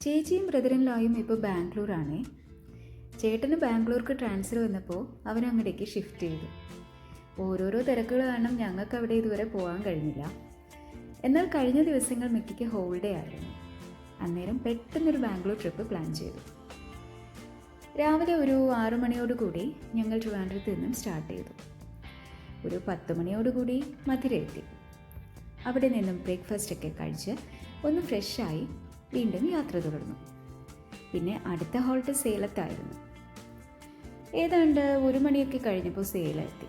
ചേച്ചിയും ബ്രദറിൻലായും ഇപ്പോൾ ബാംഗ്ലൂരാണേ. ചേട്ടന് ബാംഗ്ലൂർക്ക് ട്രാൻസ്ഫർ വന്നപ്പോൾ അവൻ അങ്ങോട്ടേക്ക് ഷിഫ്റ്റ് ചെയ്തു. ഓരോരോ തിരക്കുകൾ കാരണം ഞങ്ങൾക്ക് അവിടെ ഇതുവരെ പോകാൻ കഴിഞ്ഞില്ല. എന്നാൽ കഴിഞ്ഞ ദിവസങ്ങൾ മിക്കയ്ക്ക് ഹോളിഡേ ആയിരുന്നു. അന്നേരം പെട്ടെന്നൊരു ബാംഗ്ലൂർ ട്രിപ്പ് പ്ലാൻ ചെയ്തു. രാവിലെ ഒരു ആറു മണിയോടുകൂടി ഞങ്ങൾ ട്രിവാൻഡ്രത്ത് നിന്നും സ്റ്റാർട്ട് ചെയ്തു. ഒരു പത്ത് മണിയോടുകൂടി മധുര എത്തി അവിടെ നിന്നും ബ്രേക്ക്ഫാസ്റ്റ് ഒക്കെ കഴിച്ച് ഒന്ന് ഫ്രഷായി വീണ്ടും യാത്ര തുടർന്നു. പിന്നെ അടുത്ത ഹോൾട്ട് സേലത്തായിരുന്നു. ഏതാണ്ട് ഒരു മണിയൊക്കെ കഴിഞ്ഞപ്പോൾ സേലെത്തി.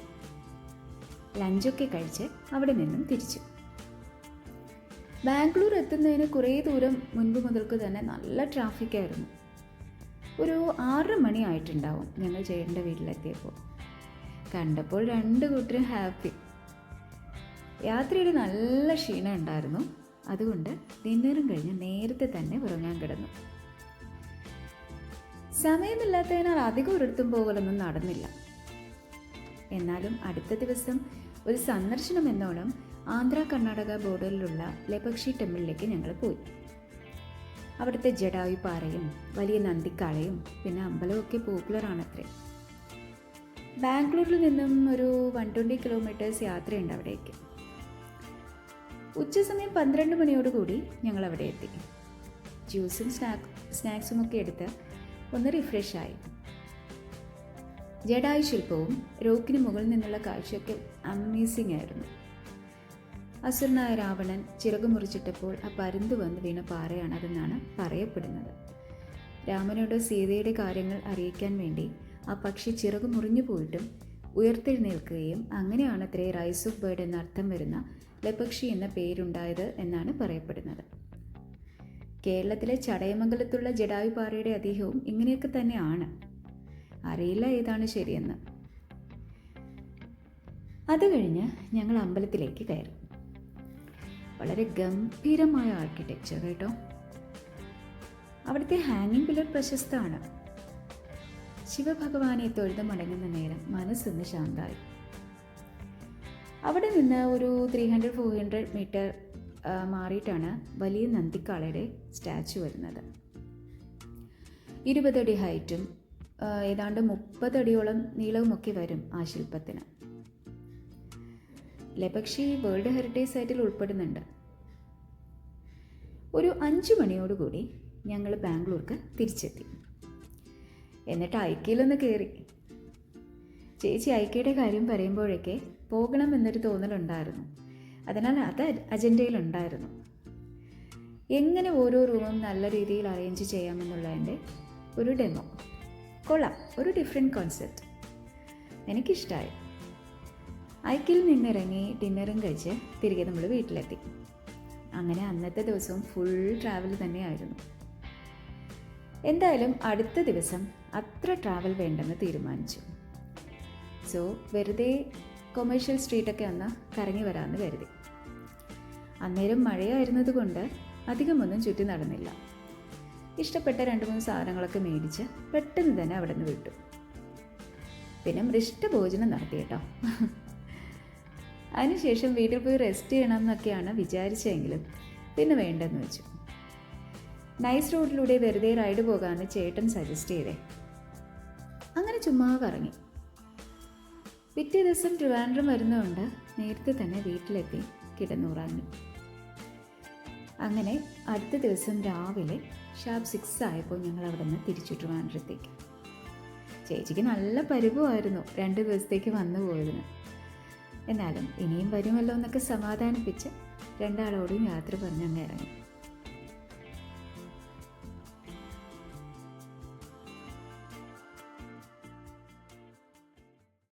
ലഞ്ചൊക്കെ കഴിച്ച് അവിടെ നിന്നും തിരിച്ചു. ബാംഗ്ലൂർ എത്തുന്നതിന് കുറേ ദൂരം മുൻപ് മുതൽക്ക് തന്നെ നല്ല ട്രാഫിക്കായിരുന്നു ഒരു ആറര മണി ആയിട്ടുണ്ടാവും ഞങ്ങൾ ചേട്ടന്റെ വീട്ടിലെത്തിയപ്പോൾ. കണ്ടപ്പോൾ രണ്ട് കൂട്ടരും ഹാപ്പി യാത്രയിൽ നല്ല ക്ഷീണം ഉണ്ടായിരുന്നു അതുകൊണ്ട് ഡിന്നറും കഴിഞ്ഞ് നേരത്തെ തന്നെ ഉറങ്ങാൻ കിടന്നു. സമയമില്ലാത്തതിനാൽ അധികം ഒരിടത്തും പോകലൊന്നും നടന്നില്ല. എന്നാലും അടുത്ത ദിവസം ഒരു സന്ദർശനം എന്നോണം ആന്ധ്ര കർണാടക ബോർഡറിലുള്ള ലപക്ഷി ടെമ്പിളിലേക്ക് ഞങ്ങൾ പോയി. അവിടുത്തെ ജഡായു പാറയും വലിയ നന്ദിക്കാളയും പിന്നെ അമ്പലമൊക്കെ പോപ്പുലറാണത്രേ ബാംഗ്ലൂരിൽ നിന്നും ഒരു വൺ ട്വന്റി കിലോമീറ്റേഴ്സ് യാത്രയുണ്ട് അവിടേക്ക്. ഉച്ചസമയം പന്ത്രണ്ട് മണിയോടുകൂടി ഞങ്ങൾ അവിടെ എത്തി. ജ്യൂസും സ്നാക്ക് സ്നാക്സും ഒക്കെ എടുത്ത് ഒന്ന് റിഫ്രഷായി ജഡായു ശില്പവും റോക്കിന് മുകളിൽ നിന്നുള്ള കാഴ്ചയൊക്കെ അമേസിംഗ് ആയിരുന്നു. അസുരനായ രാവണൻ ചിറകു മുറിച്ചിട്ടപ്പോൾ ആ പരുന്ത് വന്ന് വീണ പാറയാണതെന്നാണ് പറയപ്പെടുന്നത്. രാമനോട് സീതയുടെ കാര്യങ്ങൾ അറിയിക്കാൻ വേണ്ടി ആ പക്ഷി ചിറകു മുറിഞ്ഞു പോയിട്ടും ഉയർത്തെഴുന്നേൽക്കുകയും അങ്ങനെയാണ് അത്രേ റൈസ് ഓഫ് ബേർഡ് എന്നർത്ഥം വരുന്ന ലപക്ഷി എന്ന പേരുണ്ടായത് എന്നാണ് പറയപ്പെടുന്നത്. കേരളത്തിലെ ചടയമംഗലത്തുള്ള ജഡായുപാറയുടെ അദ്ദേഹവും ഇങ്ങനെയൊക്കെ തന്നെയാണ്. അറിയില്ല ഏതാണ് ശരിയെന്ന്. അത് കഴിഞ്ഞ് ഞങ്ങൾ അമ്പലത്തിലേക്ക് കയറി. വളരെ ഗംഭീരമായ ആർക്കിടെക്ചർ കേട്ടോ. അവിടുത്തെ ഹാങ്ങിങ് പില്ലർ പ്രശസ്തമാണ്. ശിവഭഗവാനെ തൊഴുത് മടങ്ങുന്ന നേരം മനസ്സൊന്ന് ശാന്തായി. അവിടെ നിന്ന് ഒരു three hundred four hundred metre മാറിയിട്ടാണ് വലിയ നന്ദിക്കാളയുടെ സ്റ്റാച്ചു വരുന്നത്. ഇരുപതടി ഹൈറ്റും ഏതാണ്ട് മുപ്പതടിയോളം നീളവുമൊക്കെ വരും ആ ശില്പത്തിന്. ലപക്ഷി വേൾഡ് ഹെറിറ്റേജ് സൈറ്റിൽ ഉൾപ്പെടുന്നുണ്ട്. ഒരു അഞ്ച് മണിയോടുകൂടി ഞങ്ങൾ ബാംഗ്ലൂർക്ക് തിരിച്ചെത്തി. എന്നിട്ട് ഐക്കയിലൊന്ന് കയറി ചേച്ചി ഐക്കയുടെ കാര്യം പറയുമ്പോഴൊക്കെ പോകണം എന്നൊരു തോന്നലുണ്ടായിരുന്നു. അതിനാൽ അത് അജണ്ടയിലുണ്ടായിരുന്നു. എങ്ങനെ ഓരോ റൂമും നല്ല രീതിയിൽ അറേഞ്ച് ചെയ്യാമെന്നുള്ളതിന്റെ ഒരു ഡെമോ കൊള്ളാം ഒരു ഡിഫറെന്റ് കോൺസെപ്റ്റ് എനിക്കിഷ്ടമായി ഐക്കിൽ നിന്നിറങ്ങി ഡിന്നറും കഴിച്ച് തിരികെ നമ്മൾ വീട്ടിലെത്തി. അങ്ങനെ അന്നത്തെ ദിവസവും ഫുൾ ട്രാവൽ തന്നെയായിരുന്നു. എന്തായാലും അടുത്ത ദിവസം അത്ര ട്രാവൽ വേണ്ടെന്ന് തീരുമാനിച്ചു. സോ വെറുതെ കൊമേഴ്ഷ്യൽ സ്ട്രീറ്റൊക്കെ ഒന്ന് കറങ്ങി വരാമെന്ന് കരുതി. അന്നേരം മഴയായിരുന്നത് കൊണ്ട് അധികമൊന്നും ചുറ്റി നടന്നില്ല. ഇഷ്ടപ്പെട്ട രണ്ട് മൂന്ന് സാധനങ്ങളൊക്കെ മേടിച്ച് പെട്ടെന്ന് തന്നെ അവിടെ നിന്ന് വിട്ടു. പിന്നെ മൃഷ്ട ഭോജനം നടത്തി കേട്ടോ. അതിനുശേഷം വീട്ടിൽ പോയി റെസ്റ്റ് ചെയ്യണം എന്നൊക്കെയാണ് വിചാരിച്ചെങ്കിലും പിന്നെ വേണ്ടെന്ന് വെച്ചു. നൈസ് റോഡിലൂടെ വെറുതെ റൈഡ് പോകാമെന്ന് ചേട്ടൻ സജസ്റ്റ് ചെയ്തേ. അങ്ങനെ ചുമ്മാ കറങ്ങി. പിറ്റേ ദിവസം ട്രിവാൻഡ്രം വരുന്നതുകൊണ്ട് നേരത്തെ തന്നെ വീട്ടിലെത്തി കിടന്നുറങ്ങി. അങ്ങനെ അടുത്ത ദിവസം രാവിലെ ഷാർപ്പ് സിക്സ് ആയപ്പോൾ ഞങ്ങൾ അവിടെ നിന്ന് തിരിച്ചു ട്രിവാൻഡ്രത്തേക്ക്. ചേച്ചിക്ക് നല്ല പരിവുമായിരുന്നു രണ്ട് ദിവസത്തേക്ക് വന്നു പോയതിന്. എന്നാലും ഇനിയും വരുമല്ലോ എന്നൊക്കെ സമാധാനിപ്പിച്ച് രണ്ടാളോടും യാത്ര പറഞ്ഞ് അങ്ങ് ഇറങ്ങി.